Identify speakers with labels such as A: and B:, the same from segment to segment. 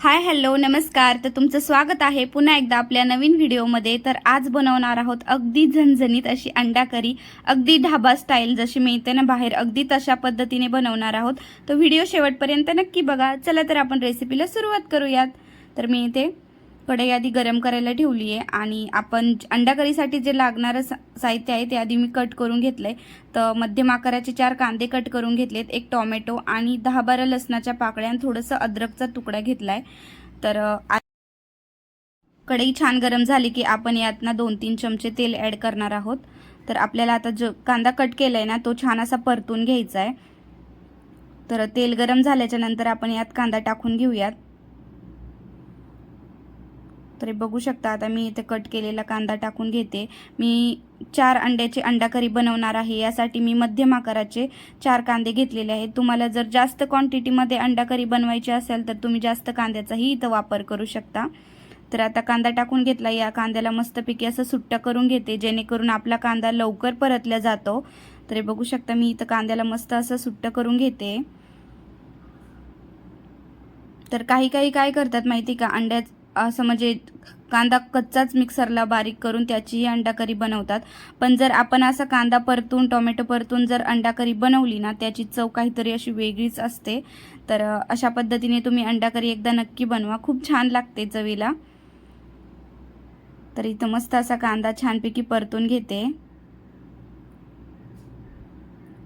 A: Hi hello नमस्कार. तर तुमचं स्वागत आहे पुन्हा एकदा आपल्या नवीन व्हिडिओमध्ये. तर आज बनवणार आहोत अगदी झणझणीत अशी अंडा करी अगदी ढाबा स्टाईल जशी मिळते ना बाहेर अगदी तशा पद्धतीने बनवणार आहोत. तो व्हिडिओ शेवटपर्यंत नक्की बघा. चला तर आपण रेसिपीला सुरुवात करूयात. तर मी इथे कढई आधी गरम करायला ठेवली आहे आणि आपण अंडा करीसाठी जे लागणारं सा साहित्य आहे ते आधी मी कट करून घेतलं आहे तर मध्यम आकाराचे चार कांदे कट करून घेतलेत एक टॉमॅटो आणि दहा बारा लसणाच्या पाकळ्या आणि थोडंसं अद्रकचा तुकडा घेतला आहे तर कढई छान गरम झाली की आपण यातना दोन तीन चमचे तेल ॲड करणार आहोत. तर आपल्याला आता जो कांदा कट केला आहे ना तो छान असा परतून घ्यायचा आहे तर तेल गरम झाल्याच्यानंतर आपण यात कांदा टाकून घेऊयात. तर बघू शकता. आता मी इथे कट केलेला कांदा टाकून घेते. मी चार अंड्याची अंडा करी बनवणार आहे. यासाठी मी मध्यम आकाराचे चार कांदे घेतलेले आहेत. तुम्हाला जर जास्त क्वांटिटीमध्ये अंडा करी बनवायची असेल तर तुम्ही जास्त कांद्याचाही इथं वापर करू शकता. तर आता कांदा टाकून घेतला. या कांद्याला मस्तपैकी असं सुट्टा करून घेते जेणेकरून आपला कांदा लवकर परतला जातो. तर बघू शकता मी इथं कांद्याला मस्त असं सुट्ट करून घेते. तर काही काही काय करतात माहिती का? अंड्या असं म्हणजे कांदा कच्चाच मिक्सरला बारीक करून त्याचीही अंडा करी बनवतात. पण जर आपण असा कांदा परतून टोमॅटो परतून जर अंडा करी बनवली ना त्याची चव काहीतरी अशी वेगळीच असते. तर अशा पद्धतीने तुम्ही अंडा करी एकदा नक्की बनवा. खूप छान लागते चवीला. तर इथं मस्त असा कांदा छानपैकी परतून घेते.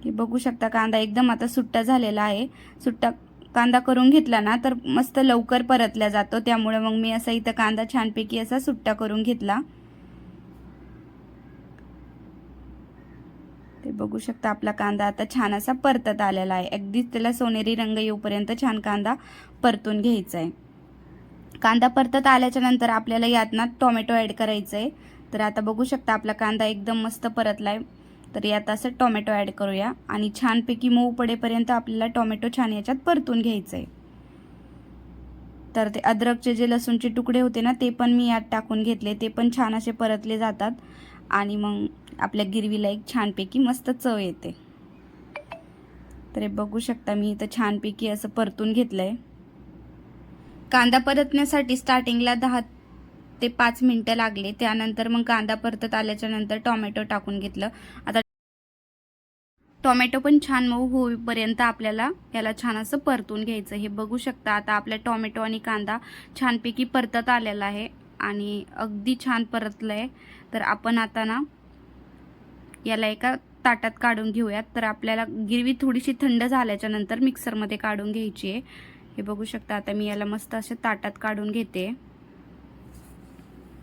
A: हे बघू शकता कांदा एकदम आता सुट्टा झालेला आहे. सुट्टा कांदा करून घेतला ना तर मस्त लवकर परतला जातो. त्यामुळे मग मी असा इथं कांदा छानपैकी असा सुट्टा करून घेतला. ते बघू शकता आपला कांदा आता छान असा परतत आलेला आहे. अगदीच त्याला सोनेरी रंग येऊपर्यंत छान कांदा परतून घ्यायचा आहे. कांदा परतत आल्याच्यानंतर आपल्याला यात ना टोमॅटो ॲड करायचं आहे तर आता बघू शकता आपला कांदा एकदम मस्त परतला आहे तर यात असं टोमॅटो ॲड करूया. आणि छानपैकी मऊ पडेपर्यंत आपल्याला टोमॅटो छान याच्यात परतून घ्यायचं आहे तर ते अद्रकचे जे लसूणचे तुकडे होते ना ते पण मी यात टाकून घेतले. ते पण छान असे परतले जातात. आणि मग आपल्या गिरवीला एक छानपैकी मस्त चव येते. तर हे बघू शकता मी इथं छानपैकी असं परतून घेतलं आहे कांदा परतण्यासाठी स्टार्टिंगला दहा ते पाच मिनटं लागले. त्यानंतर मग कांदा परतत आल्याच्यानंतर टोमॅटो टाकून घेतलं. आता टोमॅटो पण छान मऊ होईपर्यंत आपल्याला याला छान असं परतून घ्यायचं. हे बघू शकता आता आपल्या टोमॅटो आणि कांदा छानपैकी परतत आलेला आहे आणि अगदी छान परतलं आहे तर आपण आता ना याला एका ताटात काढून घेऊयात. तर आपल्याला गिरवी थोडीशी थंड झाल्याच्यानंतर मिक्सरमध्ये काढून घ्यायची आहे. हे बघू शकता आता मी याला मस्त असे ताटात काढून घेते.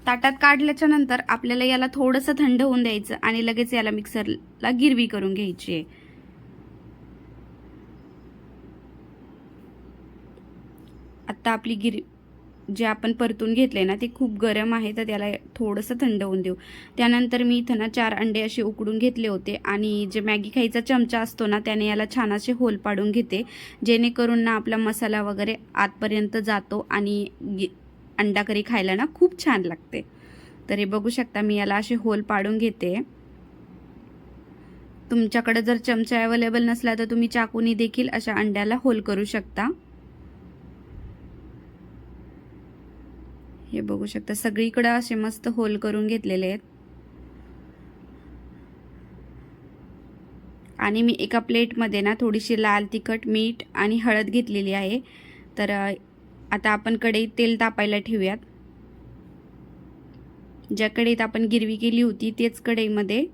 A: ताटात काढल्याच्या नंतर आपल्याला याला थोडंसं थंड होऊन द्यायचं आणि लगेच याला मिक्सरला गिरवी करून घ्यायची आहे. आत्ता आपली गिर जे आपण परतून घेतले ना ते खूप गरम आहे तर त्याला थोडंसं थंड होऊन देऊ. त्यानंतर मी इथं ना चार अंडे असे उकडून घेतले होते आणि जे मॅगी खायचा चमचा असतो ना त्याने याला छान असे होल पाडून घेते जेणेकरून ना आपला मसाला वगैरे आतपर्यंत जातो आणि अंडा करी खायला ना खूप छान लागते. तर हे बघू शकता मी याला असे होल पाडून घेते. तुमच्याकडे जर चमचा अवेलेबल नसला तर तुम्ही चाकूनी देखील अशा अंड्याला होल करू शकता. हे बघू शकता सगळीकडे असे मस्त होल करून घेतलेले आहेत. आणि मी एका प्लेटमध्ये ना थोडीशी लाल तिखट मीठ आणि हळद घेतलेली आहे. तर आता आपण कढईत तेल तापायला ठेवूयात. ज्या कढईत आपण गिरवी केली होती तेच कढईमध्ये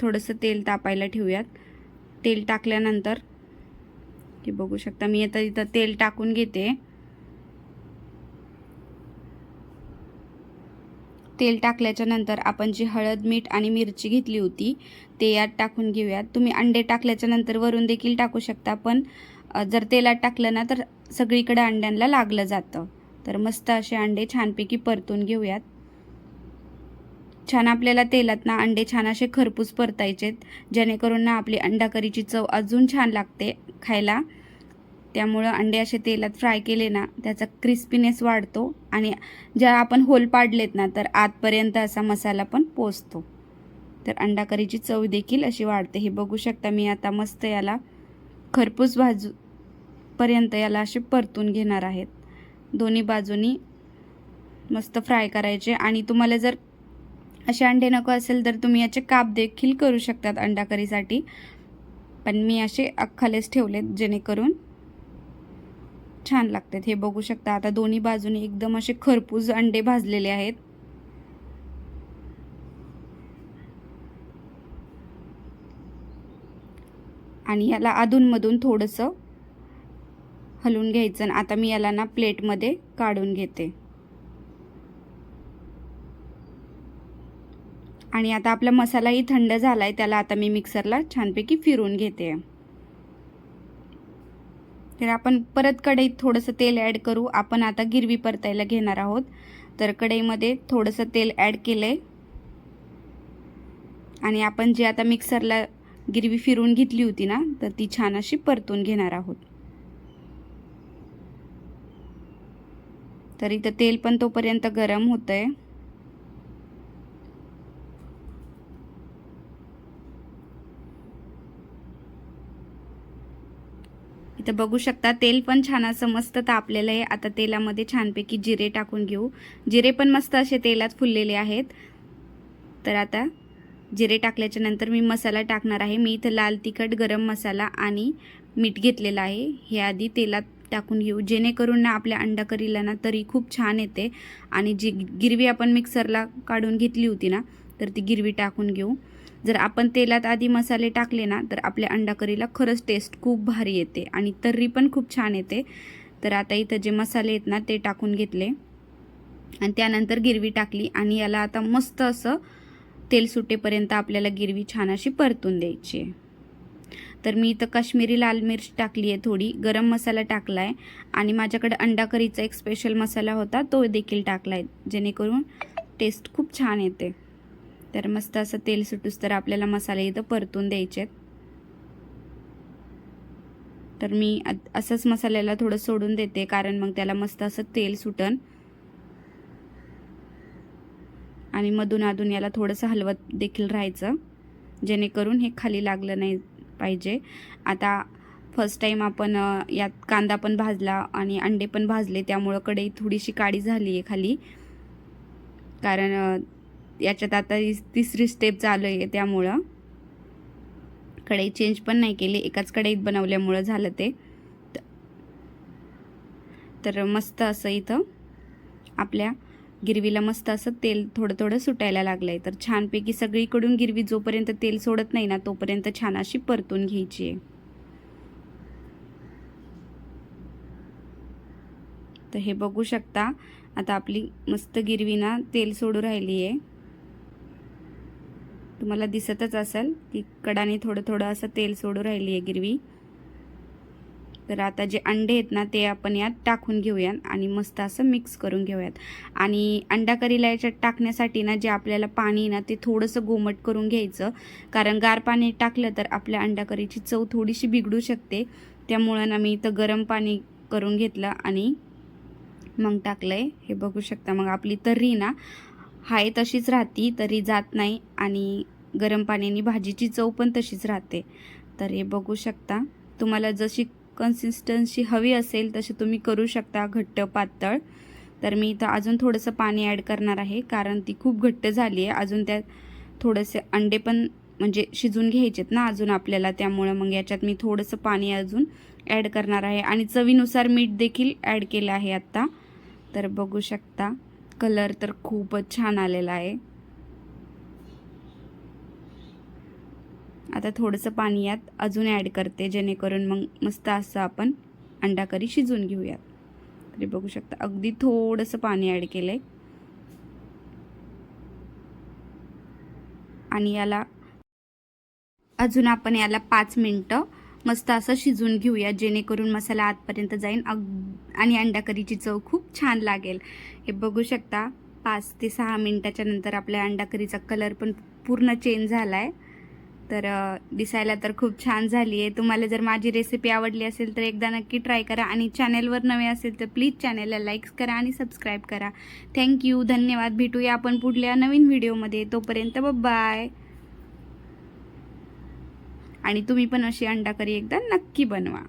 A: थोडंसं तेल तापायला ठेवूयात. तेल टाकल्यानंतर हे बघू शकता मी आता इथं तेल टाकून घेते. तेल टाकल्याच्या नंतर आपण जी हळद मीठ आणि मिरची घेतली होती ते यात टाकून घेऊयात. तुम्ही अंडे टाकल्याच्या नंतर वरून देखील टाकू शकता पण जर तेलात टाकलं ना तर सगळीकडे अंड्यांना लागलं जातं. तर मस्त असे अंडे छानपैकी परतून घेऊयात. छान आपल्याला तेलात ना अंडे छान असे खरपूस परतायचेत. जेणेकरून ना आपली अंडा करीची चव अजून छान लागते खायला. त्यामुळं अंडे असे तेलात फ्राय केले ना त्याचा क्रिस्पीनेस वाढतो आणि ज्या आपण होल पाडलेत ना तर आतपर्यंत असा मसाला पण पोचतो. तर अंडा करीची चव देखील अशी वाढते. हे बघू शकता मी आता मस्त याला खरपूस भाजू पर्यंत याला असे परतून घेणार आहेत. दोन्ही बाजूनी मस्त फ्राय करायचे आणि तुम्हाला जर असे अंडे नको असेल तर तुम्ही याचे काप देखील करू शकतात अंडा करीसाठी पण मी असे अख्खालेच ठेवलेत जेणेकरून छान लागतात. हे बघू शकता आता दोन्ही बाजूने एकदम असे खरपूस अंडे भाजलेले आहेत. आणि याला अधूनमधून थोडंसं हलवून घ्यायचं आणि आता मी याला ना प्लेटमध्ये काढून घेते. आणि आता आपला मसालाही थंड झाला आहे त्याला आता मी मिक्सरला छानपैकी फिरून घेते. तर आपण परत कढईत थोडंसं तेल ॲड करू. आपण आता गिरवी परतायला घेणार आहोत. तर कढईमध्ये थोडंसं तेल ॲड केलं आहे आणि आपण जे आता मिक्सरला गिरवी फिरून घेतली होती ना तर ती छान अशी परतून घेणार आहोत. तर इथं तेल पण तोपर्यंत गरम होतं आहे इथं बघू शकता तेल पण छान असं मस्त तापलेलं आहे. आता तेलामध्ये छानपैकी जिरे टाकून घेऊ. जिरे पण मस्त असे तेलात फुललेले आहेत. तर आता जिरे टाकल्याच्या नंतर मी मसाला टाकणार आहे. मी इथं लाल तिखट गरम मसाला आणि मीठ घेतलेलं आहे. हे आधी तेलात टाकून घेऊ. जेणेकरून ना आपल्या अंडा करीला ना तरी खूप छान येते. आणि जी गिरवी आपण मिक्सरला काढून घेतली होती ना तर ती गिरवी टाकून घेऊ. जर आपण तेलात आधी मसाले टाकले ना तर आपल्या अंडा करीला खरंच टेस्ट खूप भारी येते आणि तर्री पण खूप छान येते. तर आता इथं जे मसाले आहेत ना ते टाकून घेतले. आणि त्यानंतर गिरवी टाकली आणि याला आता मस्त असं तेल सुटेपर्यंत आपल्याला गिरवी छान अशी परतून द्यायची आहे. तर मी इथं काश्मीरी लाल मिर्च टाकली आहे थोडी गरम मसाला टाकला आहे आणि माझ्याकडे अंडा करीचा एक स्पेशल मसाला होता तो देखील टाकला आहे जेणेकरून टेस्ट खूप छान येते. तर मस्त असं तेल सुटूस तर आपल्याला मसाले इथं परतून द्यायचे तर मी असंच मसाल्याला थोडं सोडून देते कारण मग त्याला मस्त असं तेल सुटन. आणि मधून अधून याला थोडंसं हलवत देखील राहायचं जेणेकरून हे खाली लागलं नाही पाहिजे. आता फर्स्ट टाईम आपण यात कांदा पण भाजला आणि अंडे पण भाजले त्यामुळं कढई थोडीशी काळी झाली आहे खाली. कारण याच्यात आता तिसरी स्टेप चालू आहे त्यामुळं. कढई चेंज पण नाही केली एकाच कढईत बनवल्यामुळं झालं ते. तर मस्त असं इथं आपल्या गिरवीला मस्त असं तेल थोडं थोडं सुटायला लागलं आहे तर छानपैकी सगळीकडून गिरवी जोपर्यंत तेल सोडत नाही ना तोपर्यंत छान अशी परतून घ्यायची आहे. तर हे बघू शकता आता आपली मस्त गिरवी ना तेल सोडू राहिली आहे. तुम्हाला दिसतच असेल की कडाने थोडं थोडं असं तेल सोडू राहिली आहे गिरवी. तर आता जे अंडे आहेत ना ते आपण यात टाकून घेऊयात आणि मस्त असं मिक्स करून घेऊयात. आणि अंडा करीला याच्यात टाकण्यासाठी ना जे आपल्याला पाणी ना ते थोडंसं गोमट करून घ्यायचं. कारण गार पाणी टाकलं तर आपल्या अंडा करीची चव थोडीशी बिघडू शकते. त्यामुळं ना मी इथं गरम पाणी करून घेतलं आणि मग टाकलं आहे हे बघू शकता मग आपली तर्री ना हाय तशीच राहती तरी जात नाही आणि गरम पाण्याने भाजीची चव पण तशीच राहते. तर हे बघू शकता तुम्हाला जशी कन्सिस्टन्सी हवी असेल तशी तुम्ही करू शकता घट्ट पातळ. तर मी इथं अजून थोडंसं पाणी ॲड करणार आहे कारण ती खूप घट्ट झाली आहे. अजून त्यात थोडेसे अंडे पण म्हणजे शिजून घ्यायचेत ना अजून आपल्याला त्यामुळं मग याच्यात मी थोडंसं पाणी अजून ॲड करणार आहे. आणि चवीनुसार मीठ देखील ॲड केलं आहे आत्ता. तर बघू शकता कलर तर खूपच छान आलेला आहे. आता थोडंसं पाणी यात अजून ॲड करते जेणेकरून मग मस्त असं आपण अंडा करी शिजवून घेऊयात. तरी बघू शकता अगदी थोडंसं पाणी ॲड केलं आहे आणि याला अजून आपण याला पाच मिनटं मस्त असं शिजून घेऊया जेणेकरून मसाला आतपर्यंत जाईन. अग आणि अंडा करीची चव खूप छान लागेल. हे बघू शकता पाच ते सहा मिनटाच्या नंतर आपल्या अंडा करीचा कलर पण पूर्ण चेंज झाला आहे तर दिसायला तर खूप छान झाली आहे तुम्हाला जर माझी रेसिपी आवडली असेल तर एकदा नक्की ट्राय करा आणि चॅनेलवर नवे असेल तर प्लीज चॅनेलला लाईक्स करा आणि सबस्क्राईब करा. थँक्यू धन्यवाद. भेटूया आपण पुढल्या नवीन व्हिडिओमध्ये तोपर्यंत बाय आणि तुम्ही पण अशी अंडा करी एकदा नक्की बनवा.